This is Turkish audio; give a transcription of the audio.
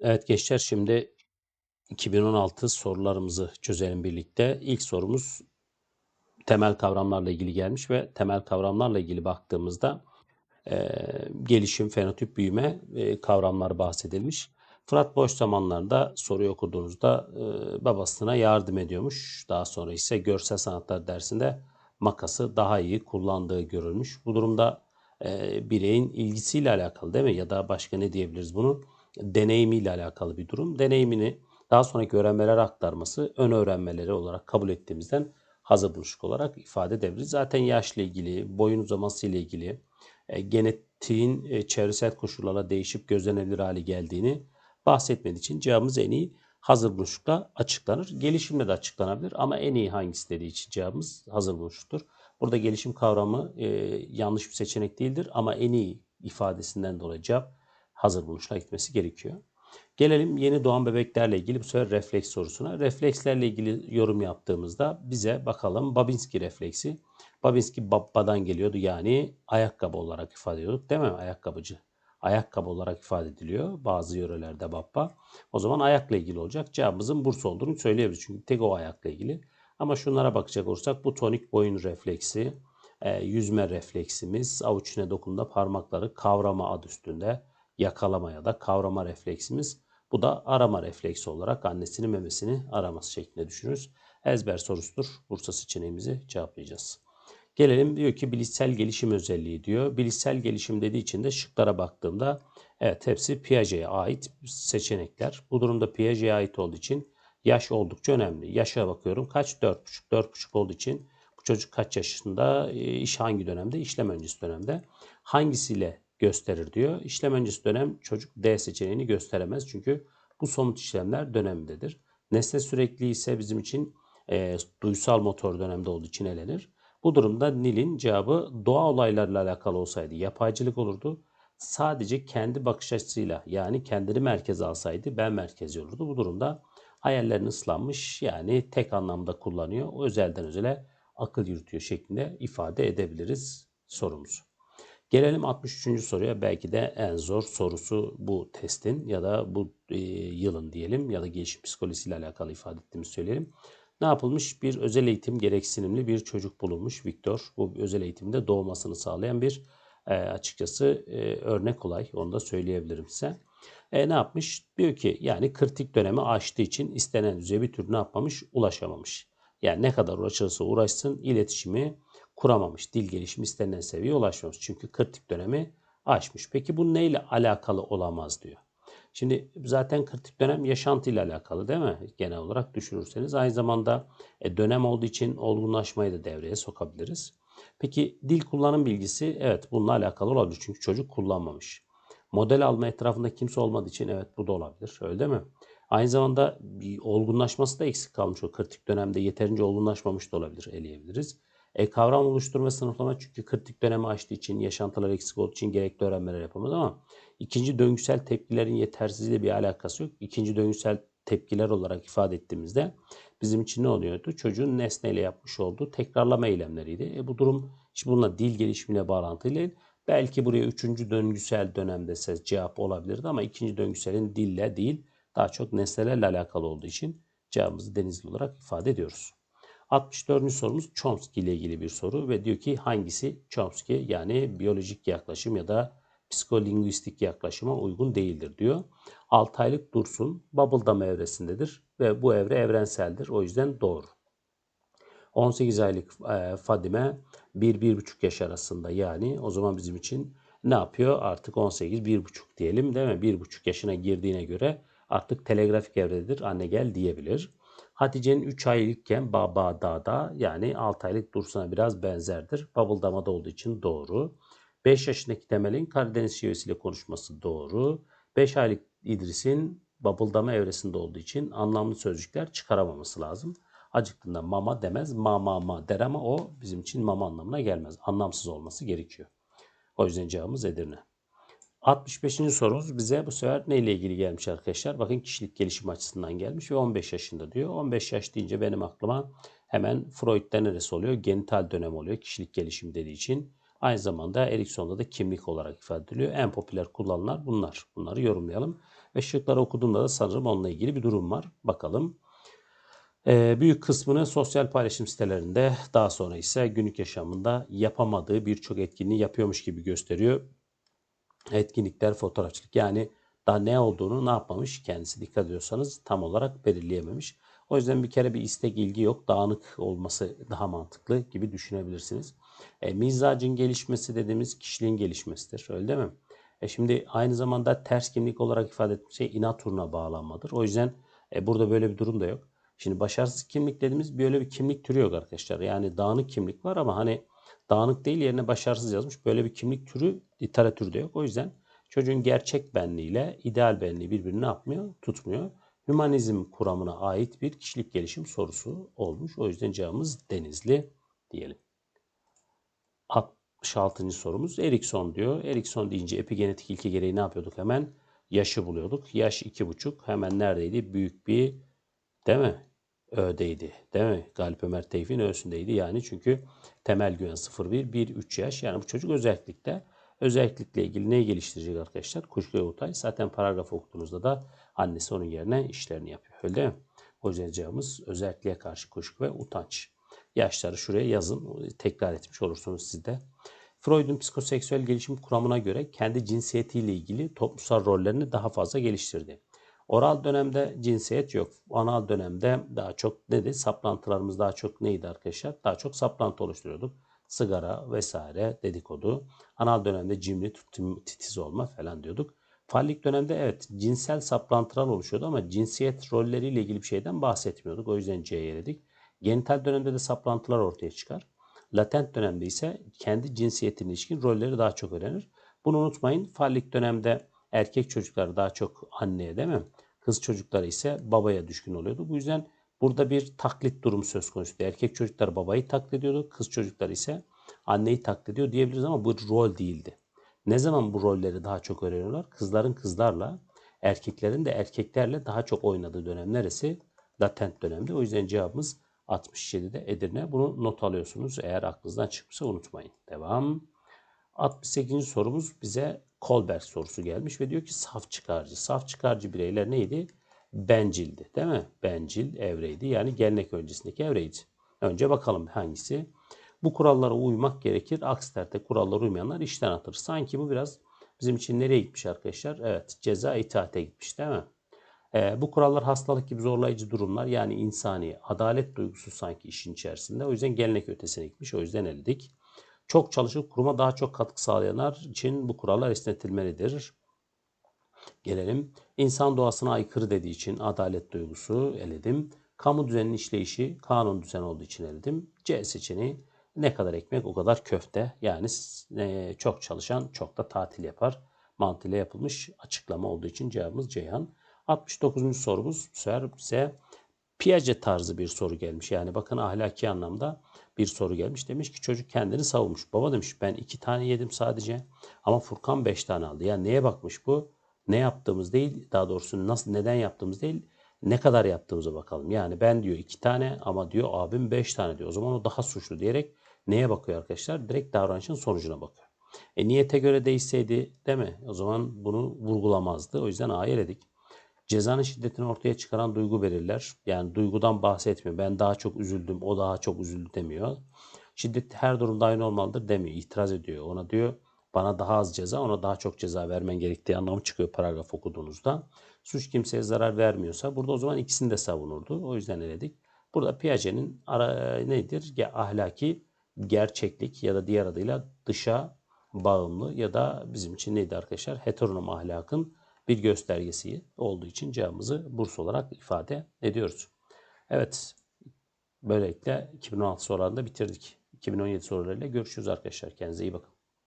Evet gençler şimdi 2016 sorularımızı çözelim birlikte. İlk sorumuz temel kavramlarla ilgili gelmiş ve temel kavramlarla ilgili baktığımızda e, gelişim, fenotip, büyüme e, kavramları bahsedilmiş. Fırat boş zamanlarında soruyu okuduğunuzda e, babasına yardım ediyormuş. Daha sonra ise görsel sanatlar dersinde makası daha iyi kullandığı görülmüş. Bu durumda e, bireyin ilgisiyle alakalı değil mi? Ya da başka ne diyebiliriz bunu? Deneyimiyle alakalı bir durum. Deneyimini daha sonraki öğrenmelere aktarması ön öğrenmeleri olarak kabul ettiğimizden hazır buluşuk olarak ifade edebiliriz. Zaten yaşla ilgili, boyun uzaması ile ilgili, e, genetiğin e, çevresel koşullarla değişip gözlenebilir hale geldiğini bahsetmediği için cevabımız en iyi hazır buluşukla açıklanır. Gelişimle de açıklanabilir ama en iyi hangisi dediği için cevabımız hazır buluşuktur. Burada gelişim kavramı e, yanlış bir seçenek değildir ama en iyi ifadesinden dolayı cevap hazır buluşla gitmesi gerekiyor. Gelelim yeni doğan bebeklerle ilgili bu sefer refleks sorusuna. Reflekslerle ilgili yorum yaptığımızda bize bakalım Babinski refleksi. Babinski babbadan geliyordu yani ayakkabı olarak ifade ediyorduk değil mi? Ayakkabıcı. Ayakkabı olarak ifade ediliyor bazı yörelerde babba. O zaman ayakla ilgili olacak. Cevabımızın Bursa olduğunu söyleyebiliriz. Çünkü tek o ayakla ilgili. Ama şunlara bakacak olursak bu tonik boyun refleksi, e, yüzme refleksimiz, avuç içine dokunduğunda parmakları kavrama adı üstünde, yakalama ya da kavrama refleksimiz. Bu da arama refleksi olarak annesinin memesini araması şeklinde düşünürüz. Ezber sorusudur. Bursa seçeneğimizi cevaplayacağız. Gelelim diyor ki bilişsel gelişim özelliği diyor. Bilişsel gelişim dediği için de şıklara baktığımda evet hepsi Piaget'e ait seçenekler. Bu durumda Piaget'e ait olduğu için yaş oldukça önemli. Yaşa bakıyorum kaç? 4,5. 4,5 olduğu için bu çocuk kaç yaşında? İş hangi dönemde? İşlem öncesi dönemde. Hangisiyle gösterir diyor. İşlem öncesi dönem çocuk D seçeneğini gösteremez. Çünkü bu somut işlemler dönemindedir. Nesne sürekli ise bizim için e, duysal motor dönemde olduğu için elenir. Bu durumda Nil'in cevabı doğa olaylarla alakalı olsaydı yapaycılık olurdu. Sadece kendi bakış açısıyla yani kendini merkeze alsaydı ben merkezi olurdu. Bu durumda hayallerini ıslanmış yani tek anlamda kullanıyor. O özelden özele akıl yürütüyor şeklinde ifade edebiliriz sorumuzu. Gelelim 63. soruya. Belki de en zor sorusu bu testin ya da bu e, yılın diyelim ya da gelişim psikolojisiyle alakalı ifade ettiğimizi söyleyelim. Ne yapılmış? Bir özel eğitim gereksinimli bir çocuk bulunmuş Viktor. Bu özel eğitimde doğmasını sağlayan bir e, açıkçası e, örnek olay. Onu da söyleyebilirim size. E, ne yapmış? Diyor ki yani kritik dönemi aştığı için istenen düzeye bir türlü ne yapmamış? Ulaşamamış. Yani ne kadar uğraşırsa uğraşsın iletişimi kuramamış. Dil gelişimi istenilen seviyeye ulaşmamış. Çünkü kritik dönemi aşmış. Peki bu neyle alakalı olamaz diyor. Şimdi zaten kritik dönem yaşantıyla alakalı değil mi? Genel olarak düşünürseniz. Aynı zamanda e, dönem olduğu için olgunlaşmayı da devreye sokabiliriz. Peki dil kullanım bilgisi evet bununla alakalı olabilir. Çünkü çocuk kullanmamış. Model alma etrafında kimse olmadığı için evet bu da olabilir. Öyle değil mi? Aynı zamanda bir olgunlaşması da eksik kalmış o kritik dönemde yeterince olgunlaşmamış da olabilir, eleyebiliriz. E, kavram oluşturma sınıflama çünkü kritik dönemi açtığı için, yaşantılar eksik olduğu için gerekli öğrenmeler yapamaz ama ikinci döngüsel tepkilerin yetersizliğiyle bir alakası yok. İkinci döngüsel tepkiler olarak ifade ettiğimizde bizim için ne oluyordu? Çocuğun nesneyle yapmış olduğu tekrarlama eylemleriydi. E, bu durum hiç bununla dil gelişimine bağlantılı değil. Belki buraya üçüncü döngüsel dönemde ses cevap olabilirdi ama ikinci döngüselin dille değil daha çok nesnelerle alakalı olduğu için cevabımızı denizli olarak ifade ediyoruz. 64. sorumuz Chomsky ile ilgili bir soru ve diyor ki hangisi Chomsky yani biyolojik yaklaşım ya da psikolingüistik yaklaşıma uygun değildir diyor. 6 aylık dursun bubbledama evresindedir ve bu evre evrenseldir. O yüzden doğru. 18 aylık e, Fadime 1-1,5 yaş arasında yani o zaman bizim için ne yapıyor? Artık 18 1,5 diyelim değil mi? 1,5 yaşına girdiğine göre artık telegrafik evrededir. Anne gel diyebilir. Hatice'nin 3 aylıkken baba dada yani 6 aylık Dursun'a biraz benzerdir. Bubbledama'da olduğu için doğru. 5 yaşındaki Temel'in Karadeniz şivesiyle konuşması doğru. 5 aylık İdris'in Bubbledama evresinde olduğu için anlamlı sözcükler çıkaramaması lazım. Acıktığında mama demez, mama ma der ama o bizim için mama anlamına gelmez. Anlamsız olması gerekiyor. O yüzden cevabımız Edirne. 65. sorumuz bize bu sefer neyle ilgili gelmiş arkadaşlar? Bakın kişilik gelişim açısından gelmiş ve 15 yaşında diyor. 15 yaş deyince benim aklıma hemen Freud'da neresi oluyor? Genital dönem oluyor kişilik gelişim dediği için. Aynı zamanda Erikson'da da kimlik olarak ifade ediliyor. En popüler kullanılan bunlar. Bunları yorumlayalım. Ve şıkları okuduğumda da sanırım onunla ilgili bir durum var. Bakalım. Ee, büyük kısmını sosyal paylaşım sitelerinde daha sonra ise günlük yaşamında yapamadığı birçok etkinliği yapıyormuş gibi gösteriyor. Etkinlikler, fotoğrafçılık yani daha ne olduğunu ne yapmamış kendisi dikkat ediyorsanız tam olarak belirleyememiş. O yüzden bir kere bir istek ilgi yok. Dağınık olması daha mantıklı gibi düşünebilirsiniz. E, mizacın gelişmesi dediğimiz kişiliğin gelişmesidir. Öyle değil mi? E şimdi aynı zamanda ters kimlik olarak ifade ettiğimiz şey inat uğruna bağlanmadır. O yüzden e, burada böyle bir durum da yok. Şimdi başarısız kimlik dediğimiz böyle bir kimlik türü yok arkadaşlar. Yani dağınık kimlik var ama hani dağınık değil yerine başarısız yazmış. Böyle bir kimlik türü literatürde yok. O yüzden çocuğun gerçek benliğiyle ideal benliği birbirini ne yapmıyor? Tutmuyor. Hümanizm kuramına ait bir kişilik gelişim sorusu olmuş. O yüzden cevabımız Denizli diyelim. 66. sorumuz Erikson diyor. Erikson deyince epigenetik ilke gereği ne yapıyorduk hemen? Yaşı buluyorduk. Yaş 2,5 hemen neredeydi? Büyük bir değil mi? Ö'deydi. Değil mi? Galip Ömer Tevfik'in Ö'sündeydi. Yani çünkü temel güven 0,1, 1, 3 yaş. Yani bu çocuk özellikle özellikle ilgili neyi geliştirecek arkadaşlar? Kuşku Utay. Zaten paragraf okuduğunuzda da annesi onun yerine işlerini yapıyor. Öyle değil mi? O yüzden cevabımız özelliğe karşı kuşku ve utanç. Yaşları şuraya yazın. Tekrar etmiş olursunuz siz de. Freud'un psikoseksüel gelişim kuramına göre kendi cinsiyetiyle ilgili toplumsal rollerini daha fazla geliştirdi. Oral dönemde cinsiyet yok. Anal dönemde daha çok nedir? Saplantılarımız daha çok neydi arkadaşlar? Daha çok saplantı oluşturuyorduk. Sigara vesaire dedikodu. Anal dönemde cimri, titiz olma falan diyorduk. Fallik dönemde evet cinsel saplantılar oluşuyordu ama cinsiyet rolleriyle ilgili bir şeyden bahsetmiyorduk. O yüzden C'ye eledik. Genital dönemde de saplantılar ortaya çıkar. Latent dönemde ise kendi cinsiyetine ilişkin rolleri daha çok öğrenir. Bunu unutmayın. Fallik dönemde erkek çocuklar daha çok anneye değil mi? Kız çocukları ise babaya düşkün oluyordu. Bu yüzden burada bir taklit durumu söz konusu. Erkek çocuklar babayı taklit ediyordu. Kız çocuklar ise anneyi taklit ediyor diyebiliriz ama bu rol değildi. Ne zaman bu rolleri daha çok öğreniyorlar? Kızların kızlarla, erkeklerin de erkeklerle daha çok oynadığı dönem neresi? Latent dönemde. O yüzden cevabımız 67'de Edirne. Bunu not alıyorsunuz. Eğer aklınızdan çıkmışsa unutmayın. Devam. 68. sorumuz bize Kolberg sorusu gelmiş ve diyor ki saf çıkarcı. Saf çıkarcı bireyler neydi? Bencildi değil mi? Bencil evreydi. Yani gelenek öncesindeki evreydi. Önce bakalım hangisi? Bu kurallara uymak gerekir. Aksi takdirde kurallara uymayanlar işten atır. Sanki bu biraz bizim için nereye gitmiş arkadaşlar? Evet ceza itaate gitmiş değil mi? Ee, bu kurallar hastalık gibi zorlayıcı durumlar yani insani adalet duygusu sanki işin içerisinde. O yüzden gelenek ötesine gitmiş. O yüzden eledik. Çok çalışıp kuruma daha çok katkı sağlayanlar için bu kurallar esnetilmelidir. Gelelim. İnsan doğasına aykırı dediği için adalet duygusu eledim. Kamu düzeninin işleyişi kanun düzen olduğu için eledim. C seçeneği ne kadar ekmek o kadar köfte. Yani e, çok çalışan çok da tatil yapar. Mantığıyla yapılmış açıklama olduğu için cevabımız Ceyhan. 69. sorumuz bu sefer bize Piaget tarzı bir soru gelmiş. Yani bakın ahlaki anlamda bir soru gelmiş. Demiş ki çocuk kendini savunmuş. Baba demiş ben iki tane yedim sadece ama Furkan beş tane aldı. Yani neye bakmış bu? Ne yaptığımız değil daha doğrusu nasıl neden yaptığımız değil ne kadar yaptığımıza bakalım. Yani ben diyor iki tane ama diyor abim beş tane diyor. O zaman o daha suçlu diyerek neye bakıyor arkadaşlar? Direkt davranışın sonucuna bakıyor. E niyete göre değişseydi değil mi? O zaman bunu vurgulamazdı. O yüzden A'yı eledik. Cezanın şiddetini ortaya çıkaran duygu belirler. Yani duygudan bahsetmiyor. Ben daha çok üzüldüm, o daha çok üzüldü demiyor. Şiddet her durumda aynı olmalıdır demiyor. İtiraz ediyor. Ona diyor bana daha az ceza, ona daha çok ceza vermen gerektiği anlamı çıkıyor paragraf okuduğunuzda. Suç kimseye zarar vermiyorsa burada o zaman ikisini de savunurdu. O yüzden eledik. Burada Piaget'in ara, nedir? Ya, ahlaki gerçeklik ya da diğer adıyla dışa bağımlı ya da bizim için neydi arkadaşlar? Heteronom ahlakın bir göstergesi olduğu için cevabımızı burs olarak ifade ediyoruz. Evet, böylelikle 2016 sorularını da bitirdik. 2017 sorularıyla görüşürüz arkadaşlar. Kendinize iyi bakın.